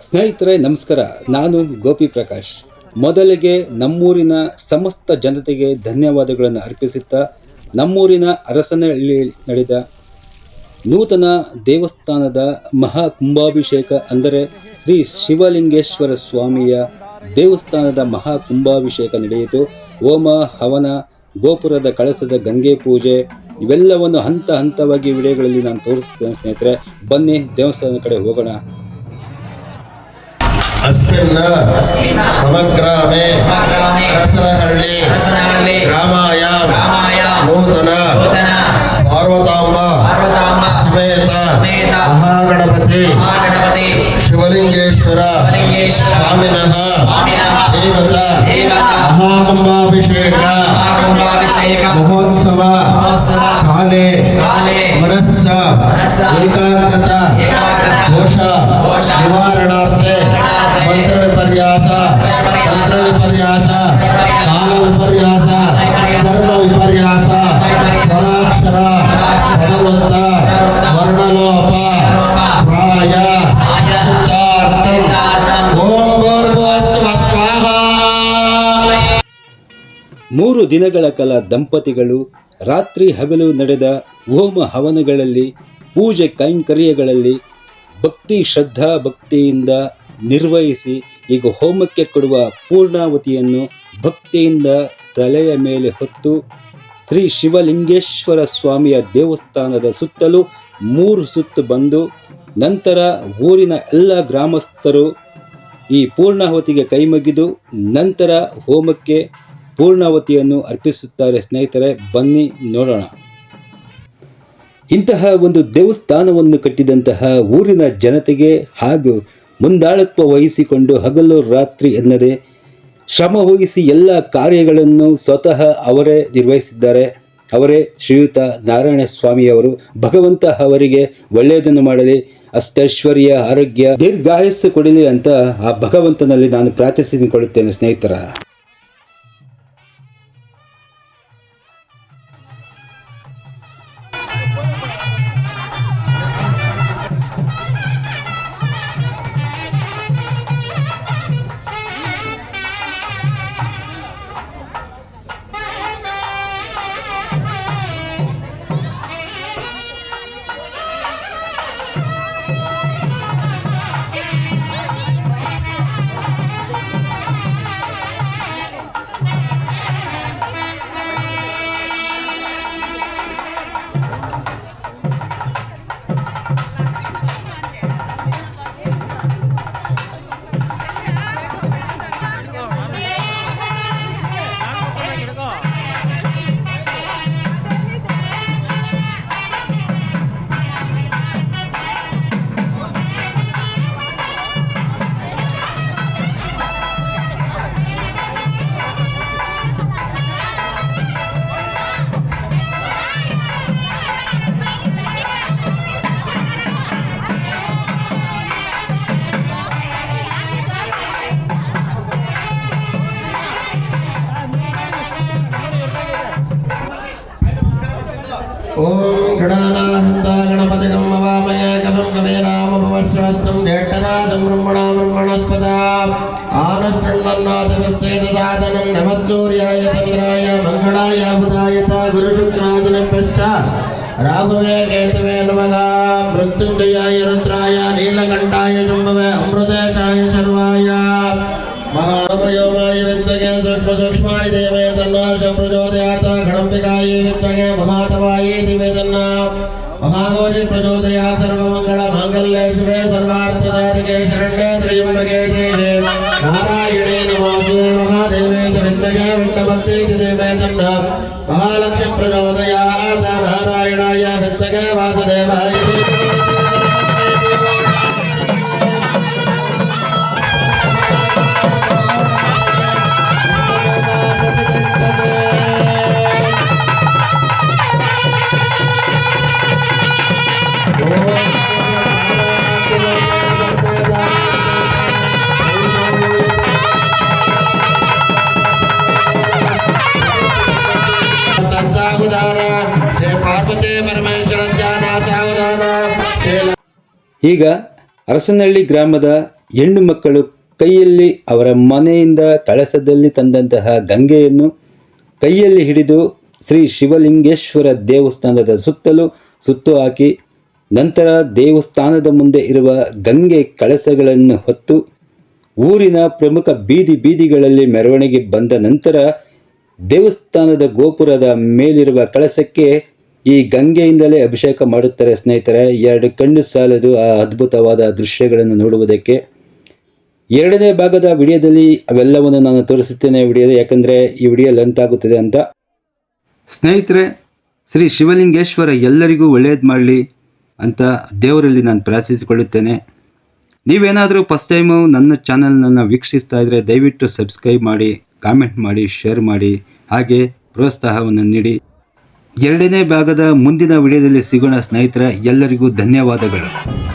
ಸ್ನೇಹಿತರೆ, ನಮಸ್ಕಾರ. ನಾನು ಗೋಪಿ ಪ್ರಕಾಶ್. ಮೊದಲಿಗೆ ನಮ್ಮೂರಿನ ಸಮಸ್ತ ಜನತೆಗೆ ಧನ್ಯವಾದಗಳನ್ನು ಅರ್ಪಿಸುತ್ತಾ ನಮ್ಮೂರಿನ ಅರಸನಹಳ್ಳಿ ನಡೆದ ನೂತನ ದೇವಸ್ಥಾನದ ಮಹಾ ಕುಂಭಾಭಿಷೇಕ ಅಂದರೆ ಶ್ರೀ ಶಿವಲಿಂಗೇಶ್ವರ ಸ್ವಾಮಿಯ ದೇವಸ್ಥಾನದ ಮಹಾ ಕುಂಭಾಭಿಷೇಕ ನಡೆಯಿತು. ಹೋಮ, ಹವನ, ಗೋಪುರದ ಕಳಸದ ಗಂಗೆ ಪೂಜೆ ಇವೆಲ್ಲವನ್ನು ಹಂತ ಹಂತವಾಗಿ ವಿಡಿಯೋಗಳಲ್ಲಿ ನಾನು ತೋರಿಸ್ತೇನೆ ಸ್ನೇಹಿತರೆ. ಬನ್ನಿ ದೇವಸ್ಥಾನದ ಕಡೆ ಹೋಗೋಣ. అస్మిన్ మమ గ్రామే రసరహళ్ళి గ్రామాయాం నూతన. పార్వతాంబ. సమేత. మహాగణపతి. శివలింగేశ్వర. స్వామిన దేవత. మహాకుంభాభిషేక. మహోత్సవ. కాలే. మనస్స. ఏకాగ్రత. ದೋಷ ನಿವಾರಣಾರ್ಥೆ ಮಂತ್ರ ವಿಪರ್ಯಾಸ ತಂತ್ರ ವಿಪರ್ಯಾಸ ಕಾಲ ವಿಪರ್ಯಾಸ ಕರ್ಮ ವಿಪರ್ಯಾಸ. ಸ್ವರಾಕ್ಷರ ಸ್ವರವಂತ ವರ್ಣಲೋಪ ಪ್ರಾಯ ಮೂರು ದಿನಗಳ ಕಾಲ ದಂಪತಿಗಳು ರಾತ್ರಿ ಹಗಲು ನಡೆದ ಹೋಮ ಹವನಗಳಲ್ಲಿ ಪೂಜೆ ಕೈಂಕರ್ಯಗಳಲ್ಲಿ ಭಕ್ತಿ ಶ್ರದ್ಧಾ ಭಕ್ತಿಯಿಂದ ನಿರ್ವಹಿಸಿ ಈಗ ಹೋಮಕ್ಕೆ ಕೊಡುವ ಪೂರ್ಣಾವತಿಯನ್ನು ಭಕ್ತಿಯಿಂದ ತಲೆಯ ಮೇಲೆ ಹೊತ್ತು ಶ್ರೀ ಶಿವಲಿಂಗೇಶ್ವರ ಸ್ವಾಮಿಯ ದೇವಸ್ಥಾನದ ಸುತ್ತಲೂ ಮೂರು ಸುತ್ತು ಬಂದು ನಂತರ ಊರಿನ ಎಲ್ಲ ಗ್ರಾಮಸ್ಥರು ಈ ಪೂರ್ಣಾವತಿಗೆ ಕೈಮಗಿದು ನಂತರ ಹೋಮಕ್ಕೆ ಪೂರ್ಣಾವತಿಯನ್ನು ಅರ್ಪಿಸುತ್ತಾರೆ ಸ್ನೇಹಿತರೆ, ಬನ್ನಿ ನೋಡೋಣ. ಇಂತಹ ಒಂದು ದೇವಸ್ಥಾನವನ್ನು ಕಟ್ಟಿದಂತಹ ಊರಿನ ಜನತೆಗೆ ಹಾಗೂ ಮುಂದಾಳತ್ವ ವಹಿಸಿಕೊಂಡು ಹಗಲು ರಾತ್ರಿ ಎನ್ನದೆ ಶ್ರಮ ವಹಿಸಿ ಎಲ್ಲ ಕಾರ್ಯಗಳನ್ನು ಸ್ವತಃ ಅವರೇ ನಿರ್ವಹಿಸಿದ್ದಾರೆ. ಅವರೇ ಶ್ರೀಯುತ ನಾರಾಯಣ ಸ್ವಾಮಿಯವರು ಭಗವಂತ ಅವರಿಗೆ ಒಳ್ಳೆಯದನ್ನು ಮಾಡಲಿ, ಅಷ್ಟೈಶ್ವರ್ಯ, ಆರೋಗ್ಯ, ದೀರ್ಘಾಯಸ್ಸು ಕೊಡಲಿ ಅಂತ ಆ ಭಗವಂತನಲ್ಲಿ ನಾನು ಪ್ರಾರ್ಥಿಸಿಕೊಳ್ಳುತ್ತೇನೆ ಸ್ನೇಹಿತರ. ब्रह्मणस्तं ज्येष्ठराजं ब्रह्मणा ब्रह्मणस्पदा आनष्टन्नाथविश्वेदसाधनं नमः सूर्याय चन्द्राय मङ्गलाय बुधाय च गुरुशुक्राजुनभ्यश्च राघवे केतवे नमः मृत्युञ्जयाय रुद्राय नीलकण्ठाय शम्भवे अमृतेशाय सर्वाय महामयोमाय विद्महे सूक्ष्मसूक्ष्माय देवे तन्नार्षं प्रचोदयात् गणम्बिकायै विद्महे महातवायै दिवे तन्ना మహాగౌరి ప్రచోదయా సర్వమంగళ మంగళ్యే శుభే సర్వార్థనాదికే శరణ్యే త్రియంబకే దేవే. నారాయణే నమోస్తుతే మహాదేవే విద్మగే విట్టమస్తే దేవేతన్న మహాలక్ష్మి ప్రచోదయా నారాయణాయ విద్మగే వాసుదేవాయ. ಈಗ ಅರಸನಹಳ್ಳಿ ಗ್ರಾಮದ ಹೆಣ್ಣು ಮಕ್ಕಳು ಕೈಯಲ್ಲಿ ಅವರ ಮನೆಯಿಂದ ಕಳಸದಲ್ಲಿ ತಂದಂತಹ ಗಂಗೆಯನ್ನು ಕೈಯಲ್ಲಿ ಹಿಡಿದು ಶ್ರೀ ಶಿವಲಿಂಗೇಶ್ವರ ದೇವಸ್ಥಾನದ ಸುತ್ತಲೂ ಸುತ್ತು ಹಾಕಿ ನಂತರ ದೇವಸ್ಥಾನದ ಮುಂದೆ ಇರುವ ಗಂಗೆ ಕಳಸಗಳನ್ನು ಹೊತ್ತು ಊರಿನ ಪ್ರಮುಖ ಬೀದಿ ಬೀದಿಗಳಲ್ಲಿ ಮೆರವಣಿಗೆ ಬಂದ ನಂತರ ದೇವಸ್ಥಾನದ ಗೋಪುರದ ಮೇಲಿರುವ ಕಳಸಕ್ಕೆ ಈ ಗಂಗೆಯಿಂದಲೇ ಅಭಿಷೇಕ ಮಾಡುತ್ತಾರೆ ಸ್ನೇಹಿತರೆ. ಎರಡು ಕಣ್ಣು ಸಾಲದು ಆ ಅದ್ಭುತವಾದ ದೃಶ್ಯಗಳನ್ನು ನೋಡುವುದಕ್ಕೆ. ಎರಡನೇ ಭಾಗದ ವಿಡಿಯೋದಲ್ಲಿ ಅವೆಲ್ಲವನ್ನು ನಾನು ತೋರಿಸುತ್ತೇನೆ ವಿಡಿಯೋದ, ಯಾಕಂದರೆ ಈ ವಿಡಿಯೋ ಲೆಂತ್ ಆಗುತ್ತದೆ ಅಂತ. ಸ್ನೇಹಿತರೆ, ಶ್ರೀ ಶಿವಲಿಂಗೇಶ್ವರ ಎಲ್ಲರಿಗೂ ಒಳ್ಳೆಯದು ಮಾಡಲಿ ಅಂತ ದೇವರಲ್ಲಿ ನಾನು ಪ್ರಾರ್ಥಿಸಿಕೊಳ್ಳುತ್ತೇನೆ. ನೀವೇನಾದರೂ ಫಸ್ಟ್ ಟೈಮು ನನ್ನ ಚಾನಲ್ನನ್ನು ವೀಕ್ಷಿಸ್ತಾ ಇದ್ದರೆ ದಯವಿಟ್ಟು ಸಬ್ಸ್ಕ್ರೈಬ್ ಮಾಡಿ ಕಾಮೆಂಟ್ ಮಾಡಿ ಶೇರ್ ಮಾಡಿ, ಹಾಗೆ ಪ್ರೋತ್ಸಾಹವನ್ನು ನೀಡಿ. ಎರಡನೇ ಭಾಗದ ಮುಂದಿನ ವಿಡಿಯೋದಲ್ಲಿ ಸಿಗೋಣ ಸ್ನೇಹಿತರೆ ಎಲ್ಲರಿಗೂ ಧನ್ಯವಾದಗಳು.